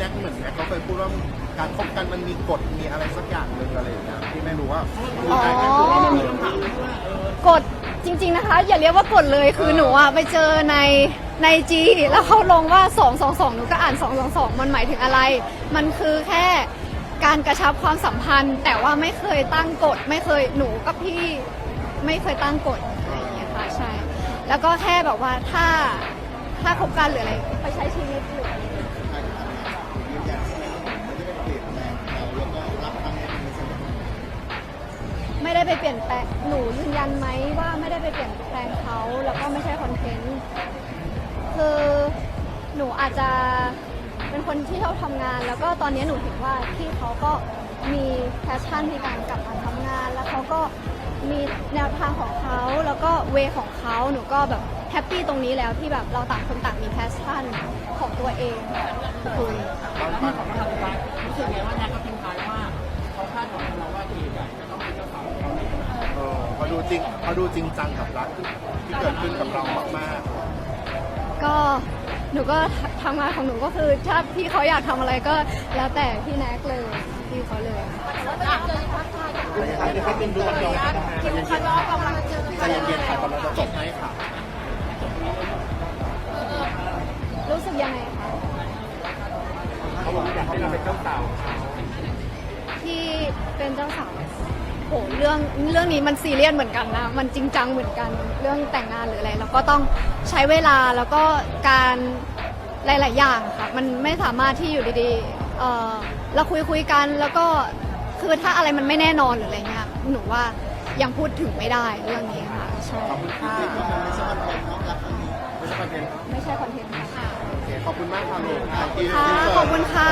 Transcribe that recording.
แน็กเหมือนแน็กเขาเคยพูดว่าการคบกันมันมีกฎมีอะไรสักอย่างหนึ่งอะไรอย่างเงี้ยที่ไม่รู้ว่าอ๋อว่ามันมีกดจริง ๆนะคะ อย่าเรียกว่ากดเลยคือหนูอะไปเจอในในจีแล้วเขาลงว่า 2 2 2 หนูก็อ่าน 2 2 2 มันหมายถึงอะไร มันคือแค่การกระชับความสัมพันธ์ แต่ว่าไม่เคยตั้งกฎไม่เคยหนูกับพี่ไม่เคยตั้งกฎอะไรอย่างเงี้ยค่ะใช่ แล้วก็แค่แบบว่าถ้าถ้าคบกันหรืออะไรไปใช้ชีวิตหรือ เปลี่ยนแปลงหนูยืนยันไหมว่าไม่ได้ไปเปลี่ยนแปลงเขาแล้วก็ไม่ใช่คอนเทนต์คือหนูอาจจะเป็นคนที่ชอบทำงาน แล้วก็ตอนนี้หนูเห็นว่าที่เขาก็มีแพชชั่นในการกลับมาทำงาน แล้วเขาก็มีแนวทางของเขาแล้วก็เวของเขาหนูก็แบบแฮปปี้ตรงนี้แล้วที่แบบเราต่างคนต่างมีแพชชั่นของตัวเองคุยบางบางรู้สึกไงว่าแน็กก็ทิ้ จริงพอดูจริงจังกับรักที่เกิดขึ้นกับเรามากก็หนูก็ทำงานของหนูก็คือถ้าพี่เขาอยากทำอะไรก็แล้วแต่พี่แน็กเลยพี่เขาเลยๆเดี๋ยวให้เป็นดูกันยองใจเย็นๆใจเย็นๆค่ะกำลังจะจบให้ค่ะ รู้สึกยังไงคะเขาบอกว่าอยากให้เราเป็นเจ้าสาว ที่เป็นเจ้าสาว โหเรื่องเรื่องนี้มันซีเรียสเหมือนกันนะ มันจริงจังเหมือนกันเรื่องแต่งงานหรืออะไรเราก็ต้องใช้เวลาแล้วก็การหลาย ๆ อย่างค่ะ มันไม่สามารถที่อยู่ดีๆเออเราคุยคุยกันแล้วก็คือถ้าอะไรมันไม่แน่นอนหรืออะไรเงี้ยหนูว่ายังพูดถึงไม่ได้เรื่องนี้ค่ะใช่ขอบคุณค่ะไม่ใช่คอนเทนต์เนาะรักครั้งนี้ไม่ใช่คอนเทนต์เนาะไม่ใช่คอนเทนต์ค่ะโอเคขอบคุณมากค่ะลูกค่ะขอบคุณค่ะ